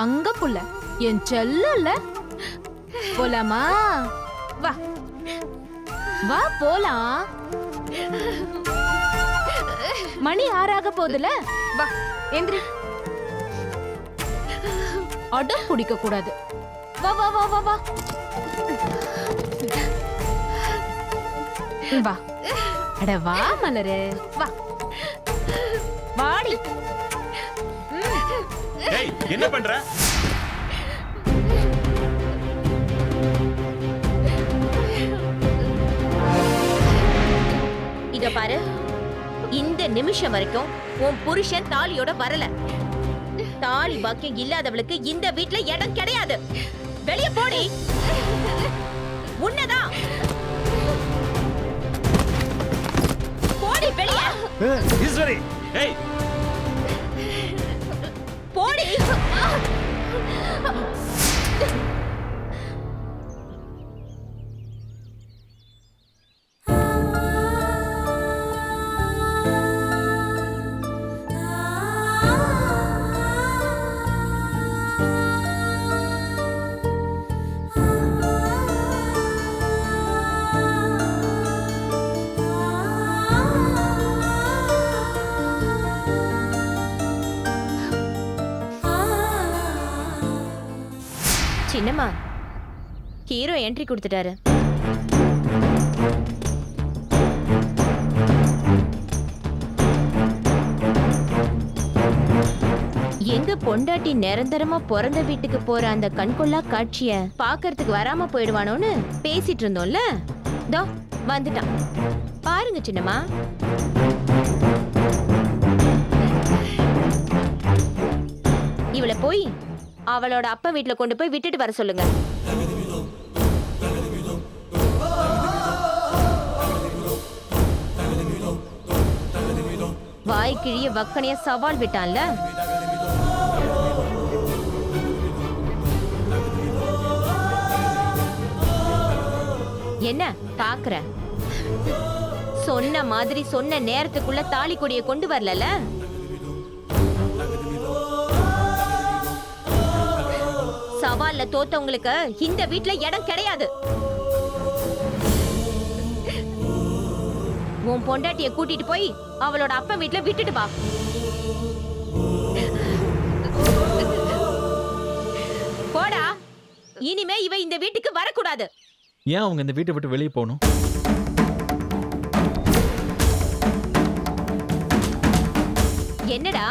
தங்க புள்ள என் செல்லல போலாமா? வா. வா போலாம். மணி ஆறாக போகுதுல வா எந்திரி. அடம் பிடிக்க கூடாது. வா வா வா வா வா. வா. அட வா மலரு. வா. வாடி. ஏய் என்ன பண்ற? இத பாரு. இந்த நிமிஷம் வரைக்கும் உன் புருஷன் தாலியோட வரல. தாலி பாக்கியம் இல்லாதவளுக்கு இந்த வீட்ல இடம் கிடையாது. வெளிய போடி. உன்னதான் போடி வெளிய. ஈஸ்வரி. ஏய் போடி. சின்னம்மா ஹீரோ என்ட்ரி கொடுத்துட்டாரு. எங்க பொண்டாட்டி நிரந்தரமா பிறந்த வீட்டுக்கு போற அந்த கண்கொள்ளா காட்சிய பாக்கறதுக்கு வராம போயிடுவானோன்னு பேசிட்டு இருந்தோம்ல? தோ வந்துட்டான். பாருங்க சின்னம்மா. இவளை போய் அவளோட அப்பா வீட்ல கொண்டு போய் விட்டுட்டு வர சொல்லுங்க. வாய் கிழிய வக்கனைய சவால் விட்டான்ல? என்ன பாக்குற சொன்ன மாதிரி சொன்ன நேரத்துக்குள்ள தாலி கொடிய கொண்டு வரலல சவால்ல தோத்தவங்களுக்கு இந்த வீட்ல இடம் கிடையாது. உன் பொண்டாட்டிய கூட்டிட்டு போய் அவளோட அப்பா வீட்ல விட்டுட்டு வா. போடா. இனிமே இவ இந்த வீட்டுக்கு வரக்கூடாது. ஏன் அவங்க இந்த வீட்டை விட்டு வெளியே போகணும்? என்னடா?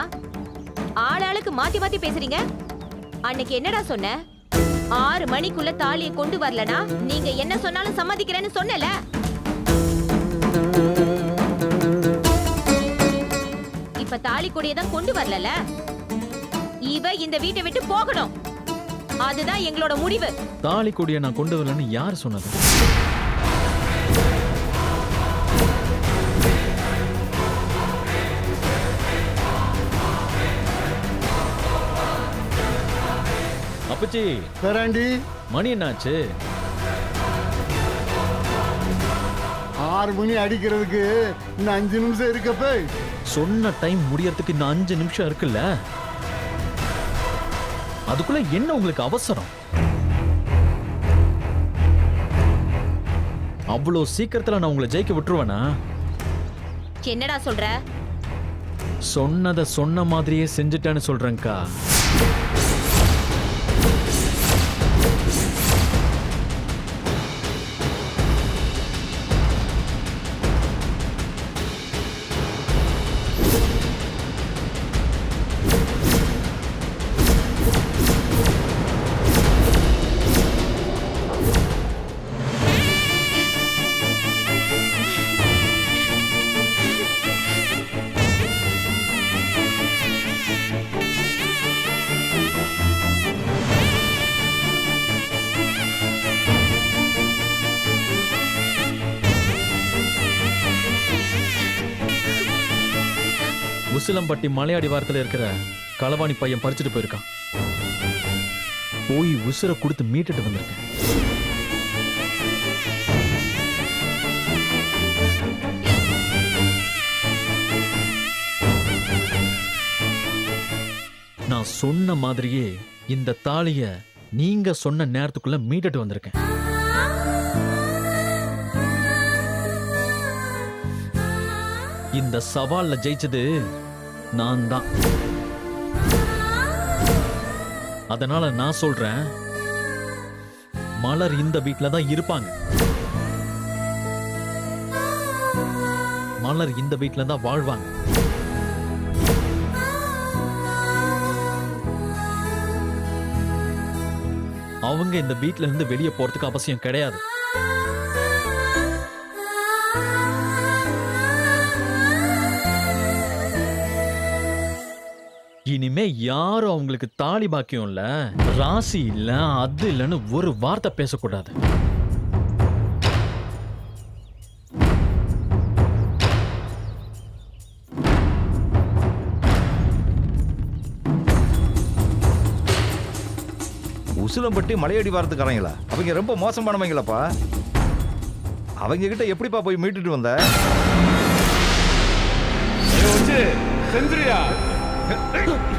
ஆளாளுக்கு மாத்தி மாத்தி பேசுறீங்க? அன்னைக்கு என்னடா சொன்ன? ஆறு மணிக்குள்ள தாலியை கொண்டு வரலனா நீங்க என்ன சொன்னாலும் சம்மதிக்கிறேன்னு சொன்னல? இப்ப தாலி கொடியை தான் கொண்டு வரலல? இவ இந்த வீட்டை விட்டு போகணும். அதுதான் எங்களோட முடிவு. தாலி கொடியை நான் கொண்டு வரலன்னு யார் சொன்னது? அப்பச்சி பேராண்டி மணி என்னாச்சு? ஆறு மணி அடிக்கிறதுக்கு இன்னும் அஞ்சு நிமிஷம் இருக்கப்ப சொன்ன டைம் முடியறதுக்கு இன்னும் அஞ்சு நிமிஷம் இருக்குல்ல? அதுக்குள்ள என்ன உங்களுக்கு அவசரம்? அவ்வளோ சீக்கிரத்துல நான் உங்களை ஜெயிக்க விட்டுருவேனா? என்னடா சொல்ற? சொன்னதை சொன்ன மாதிரியே செஞ்சுட்டேன்னு சொல்றேன்க்கா. உசிலம்பட்டி மலையாடி வாரத்தில் இருக்கிற களவாணி பையன் பறிச்சுட்டு போயிருக்கான். போய் உசுரை கொடுத்து மீட்டுட்டு வந்திருக்கேன். நான் சொன்ன மாதிரியே இந்த தாலிய நீங்க சொன்ன நேரத்துக்குள்ள மீட்டுட்டு வந்திருக்கேன். இந்த சவால்ல ஜெயிச்சது நான் தான் அதனால நான் சொல்றேன் மலர் இந்த வீட்ல தான் இருப்பாங்க. மலர் இந்த வீட்ல தான் வாழ்வாங்க. அவங்க இந்த வீட்ல இருந்து வெளியே போறதுக்கு அவசியம் கிடையாது. இனிமே யாரும் அவங்களுக்கு தாலி பாக்கியம் இல்ல ராசி இல்ல அது இல்லைன்னு ஒரு வார்த்தை பேசக்கூடாது. உசிலம்பட்டி மலையடி வாரத்துக்காரங்களா? அவங்க ரொம்ப மோசமானவங்களப்பா. அவங்க கிட்ட எப்படிப்பா போய் மீட்டுட்டு வந்த? செஞ்சுரியா Hey!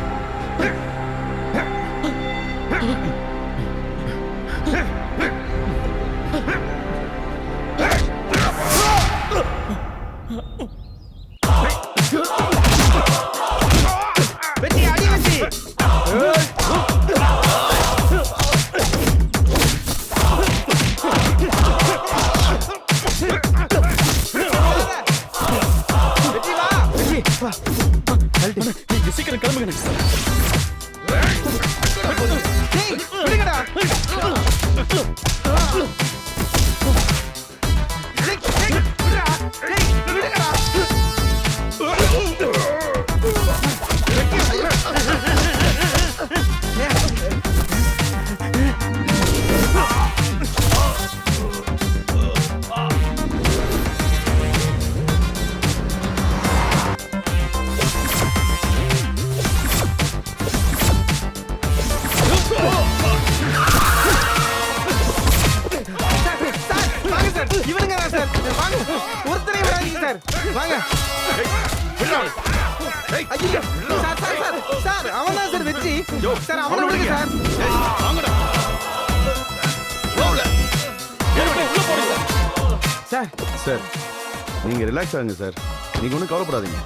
நீங்கள் ரிலாக்ஸ் ஆகுங்க சார் நீங்கள் ஒன்றும் கவலைப்படாதீங்க.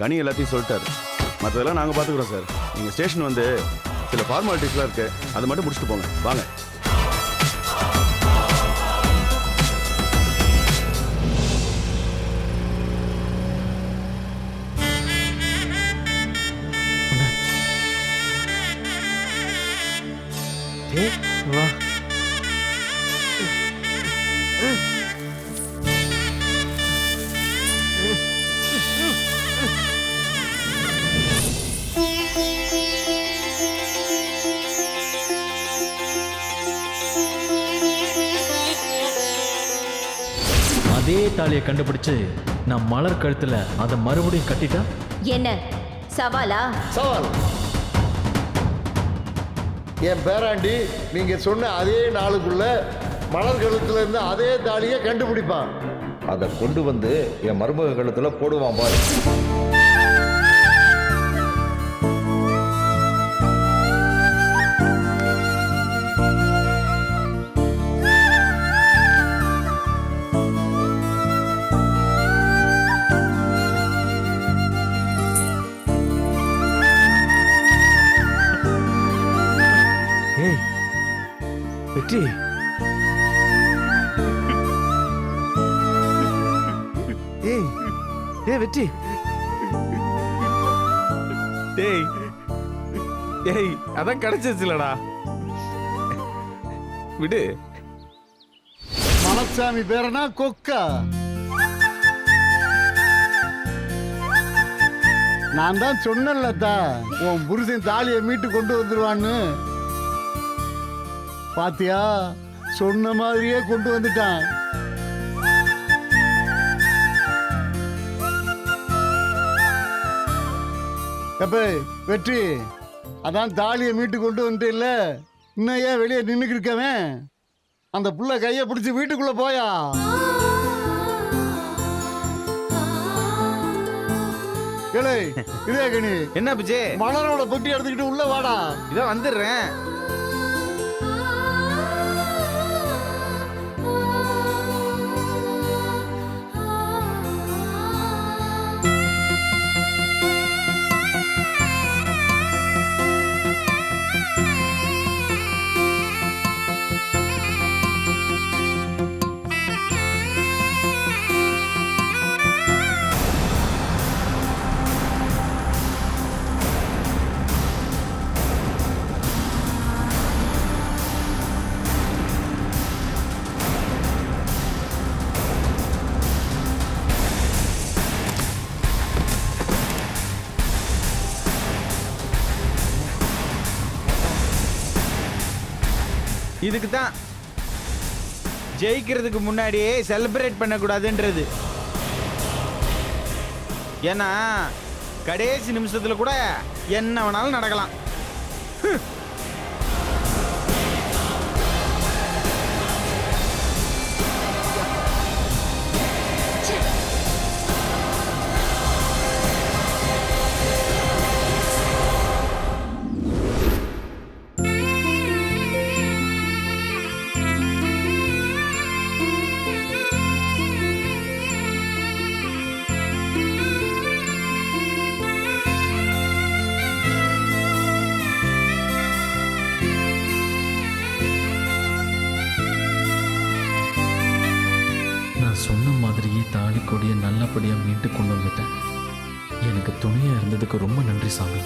கனி எல்லாத்தையும் சொல்லிட்டாரு. மற்றதெல்லாம் நாங்கள் பார்த்துக்குறோம் சார் நீங்கள் ஸ்டேஷன் வந்து சில ஃபார்மாலிட்டிஸ்லாம் இருக்குது அதை மட்டும் முடிச்சுட்டு போங்க. வாங்க. அதே தாலியை கண்டுபிடிச்சு நான் மலர் கழுத்துல அதை மறுபடியும் கட்டிட்டா? என்ன? சவாலா? சவால். என் பேராண்டி நீங்க சொன்ன அதே நாளுக்குள்ள மலர் கழுத்துல இருந்து அதே தாலியை கண்டுபிடிப்பான். அதை கொண்டு வந்து என் மருமக கழுத்துல போடுவான் பாரு. வெற்றி ஏய் ஏய் வெற்றி. டேய் டேய் அதான் கிடைச்சிச்சுலடா விடு. மலசாமி பேரனா கொக்கா. நான் தான் சொன்னேன்லத்தா உன் புருஷன் தாலியை மீட்டு கொண்டு வந்துருவான்னு. பாத்தியா? சொன்ன மாதிரியே கொண்டு வந்துட்டான். எப்ப வெற்றி அதான் தாலியை மீட்டு கொண்டு வந்துட்டேல்ல? இன்னும் ஏன் வெளியே நின்றுக்கிட்டு இருக்கவன் அந்த புள்ள கையை பிடிச்சி வீட்டுக்குள்ள போயா? இதே கணி என்ன பிச்சே? மலரோட பொட்டி எடுத்துக்கிட்டு உள்ள வாடா. இதோ வந்துடுறேன். இதுக்கு தான் ஜெயிக்கிறதுக்கு முன்னாடியே செலிப்ரேட் பண்ணக்கூடாதுன்றது. ஏன்னா கடைசி நிமிஷத்துல கூட என்ன வேணாலும் நடக்கலாம். தாலி கொடியை நல்லபடியாக மீட்டு கொண்டு வந்துட்டேன். எனக்கு துணையாக இருந்ததுக்கு ரொம்ப நன்றி சாமி.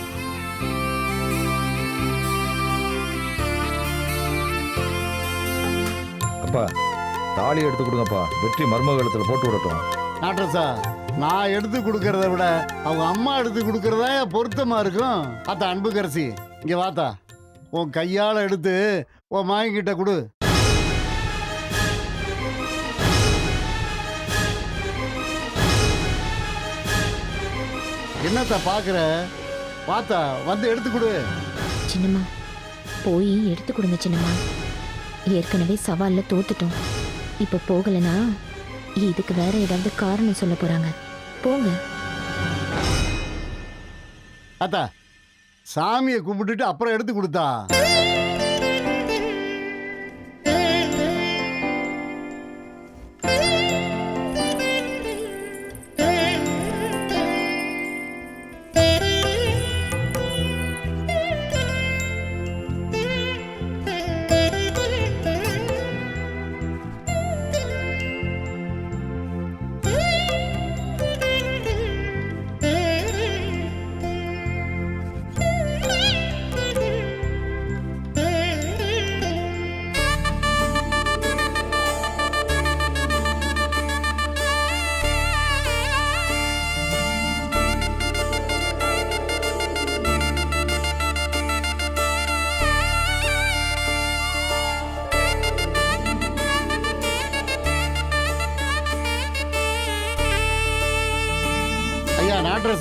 அப்பா தாலி எடுத்து கொடுங்கப்பா. வெற்றி மர்மகலத்தில் போட்டு விடட்டும். நாட்டரசா நான் எடுத்து கொடுக்கறத விட அவங்க அம்மா எடுத்து கொடுக்கறதா பொருத்தமா இருக்கும்? அத்தா அன்புக்கரசி இங்க வாத்தா. உன் கையால எடுத்து உன் மாயங்கிட்ட கொடு. என்னத்த பாக்குற? வாத்தா வந்து எடுத்து கொடு. சின்னம்மா போய் எடுத்து கொடுங்க சின்னம்மா. ஏற்கனவே சவால்ல தோத்துட்டோம். இப்ப போகலனா இதுக்கு வேற ஏதாவது காரணம் சொல்ல போறாங்க. போங்க. அத்தா சாமியை கும்பிட்டுட்டு அப்புறம் எடுத்து கொடுத்தா?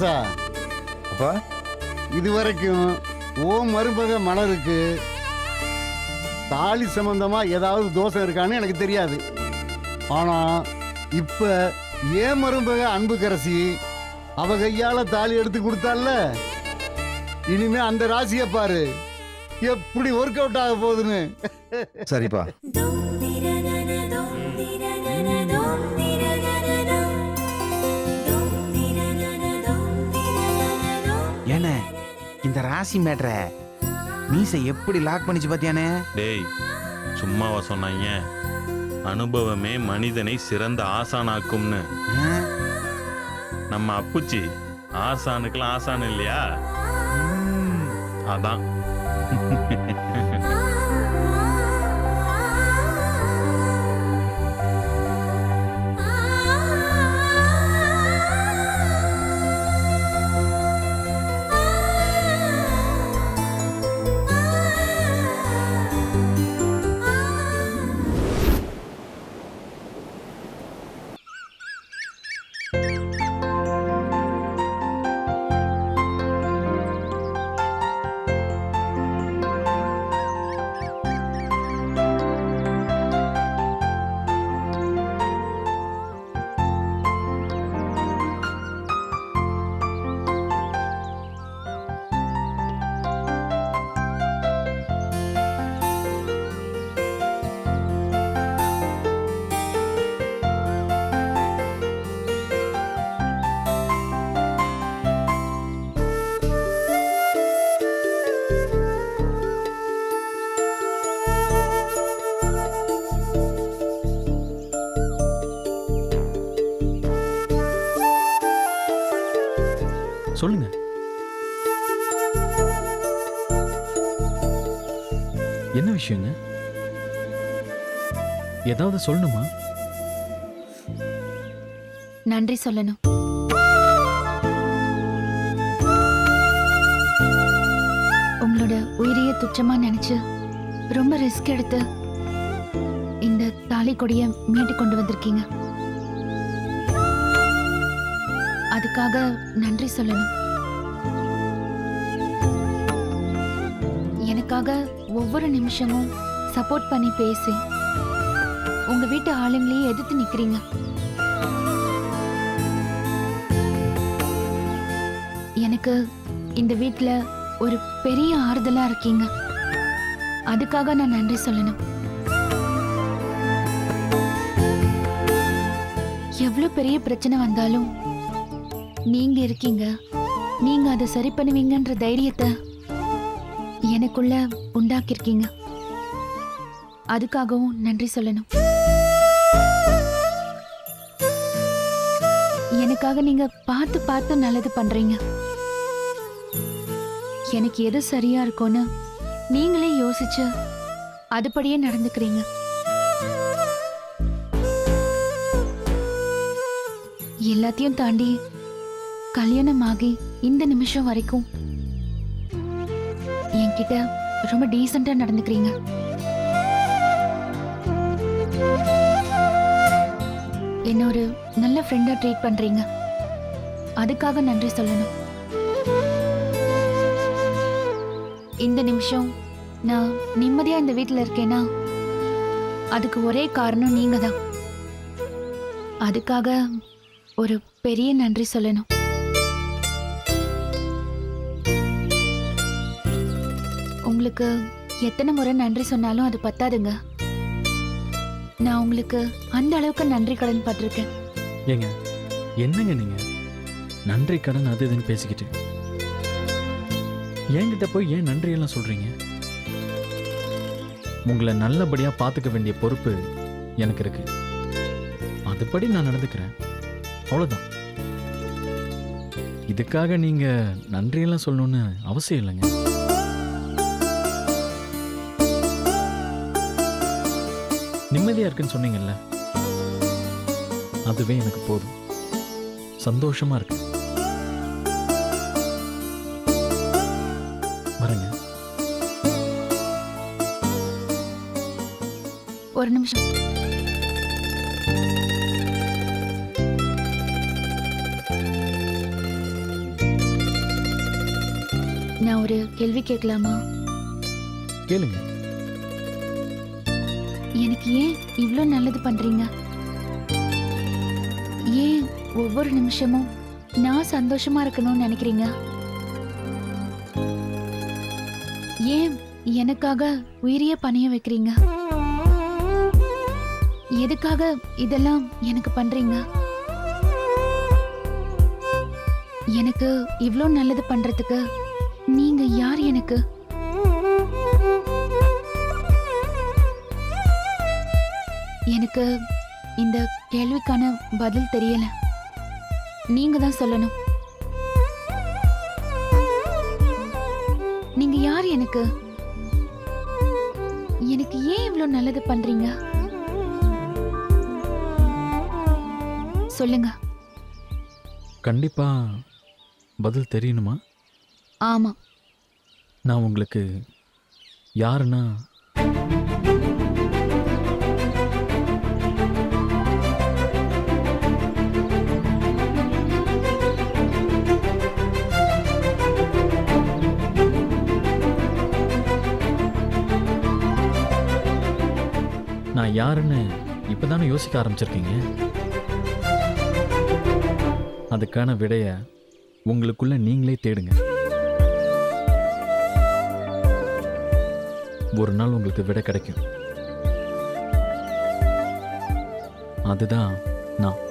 நாட்டரசா அப்பா? இது வரைக்கும் ஓம் மருமக மலருக்கு தாலி சம்பந்தமா ஏதாவது தோஷம் இருக்கான்னு எனக்கு தெரியாது. ஆனா இப்ப ஏன் மருமக அன்புக்கரசி அவ கையால தாலி எடுத்து கொடுத்தால இனிமே அந்த ராசியை பாரு. எப்படி ஒர்க் அவுட் ஆக போகுதுன்னு. சரிப்பா. இந்த ராசி மேட்ர மீசை எப்படி லாக் பண்ணிச்சு பாத்தியானே? டேய் சும்மாவா சொன்னாங்க. அனுபவமே மனிதனை சிறந்த ஆசானாக்கும்னு? நம்ம அப்புச்சி ஆசானுக்கெல்லாம் ஆசான் இல்லையா? அதான். சொல்லுங்க. என்ன விஷயங்க? ஏதாவது சொல்லணுமா? நன்றி சொல்லணும். உங்களோட உயிரிய துச்சமா நினைச்சு ரொம்ப ரிஸ்க் எடுத்து இந்த தாலி கொடிய மீட்டு கொண்டு வந்திருக்கீங்க. அதுக்காக நன்றி சொல்லணும். எனக்காக ஒவ்வொரு நிமிஷமும் சப்போர்ட் பண்ணி பேசி. உங்க வீட்டு ஆளுங்களையே எதிர்த்து நிக்கிறீங்க. எனக்கு இந்த வீட்ல ஒரு பெரிய ஆறுதலா இருக்கீங்க. அதுக்காக நான் நன்றி சொல்லணும். எவ்வளவு பெரிய பிரச்சனை வந்தாலும் நீங்க இருக்கீங்க. நீங்க அதை சரி பண்ணுவீங்கன்ற தைரியத்தை எனக்குள்ள உண்டாக்கியிருக்கீங்க. அதுக்காகவும் நன்றி சொல்லணும். எனக்காக நீங்க பார்த்து பார்த்து நல்லது பண்றீங்க. எனக்கு எது சரியா இருக்கும்னு நீங்களே யோசிச்சு அதுபடியே நடந்துக்கிறீங்க. எல்லாத்தையும் தாண்டி கல்யாணம் ஆகி இந்த நிமிஷம் வரைக்கும் என்கிட்ட ரொம்ப டீசெண்டா நடந்துக்கிறீங்க. என்ன ஒரு நல்ல ஃப்ரெண்டா ட்ரீட் பண்றீங்க. அதுக்காக நன்றி சொல்லணும். இந்த நிமிஷம் நான் நிம்மதியா இந்த வீட்டில் இருக்கேன்னா அதுக்கு ஒரே காரணம் நீங்க தான் அதுக்காக ஒரு பெரிய நன்றி சொல்லணும். உங்களுக்கு எத்தனை முறை நன்றி சொன்னாலும் அது பத்தாதுங்க. நான் உங்களுக்கு அந்த அளவுக்கு நன்றி கடன் பட்டிருக்கேன். ஏங்க என்னங்க நீங்க? நன்றி கடன் அது இதுன்னு பேசிக்கிட்டு. என்கிட்ட போய் ஏன் நன்றியெல்லாம் சொல்றீங்க? உங்களை நல்லபடியா பார்த்துக்க வேண்டிய பொறுப்பு எனக்கு இருக்கு. அதுபடி நான் நடந்துக்கிறேன். அவ்வளவுதான். இதுக்காக நீங்க நன்றியெல்லாம் சொல்லணும்னு அவசியம் இல்லைங்க. நிம்மதியா இருக்குன்னு சொன்னீங்கல்ல? அதுவே எனக்கு போதும். சந்தோஷமா இருக்கு. வரேங்க. ஒரு நிமிஷம். நான் ஒரு கேள்வி கேட்கலாமா? கேளுங்க. எனக்கு ஏன் இவ்வளோ நல்லது பண்றீங்க? ஏன் ஒவ்வொரு நிமிஷமும் நான் சந்தோஷமா இருக்கணும்னு நினைக்கிறீங்க? ஏன் எனக்காக உயிரிய பணிய வைக்கிறீங்க? எதுக்காக இதெல்லாம் எனக்கு பண்றீங்க? எனக்கு இவ்வளோ நல்லது பண்றதுக்கு நீங்க யார் எனக்கு எனக்கு இந்த கேள்விக்கான பதில் தெரியல. நீங்க தான் சொல்லணும். நீங்க யார் எனக்கு? எனக்கு ஏன் இவ்ளோ நல்லது பண்றீங்க? சொல்லுங்க. கண்டிப்பா பதில் தெரியணுமா? ஆமா. நான் உங்களுக்கு யாருன்னா நான் யாருன்னு இப்போதானே யோசிக்க ஆரம்பிச்சிருக்கீங்க? அதுக்கான விடைய உங்களுக்குள்ள நீங்களே தேடுங்க. ஒரு நாள் உங்களுக்கு விடை கிடைக்கும். அதுதான் நான்.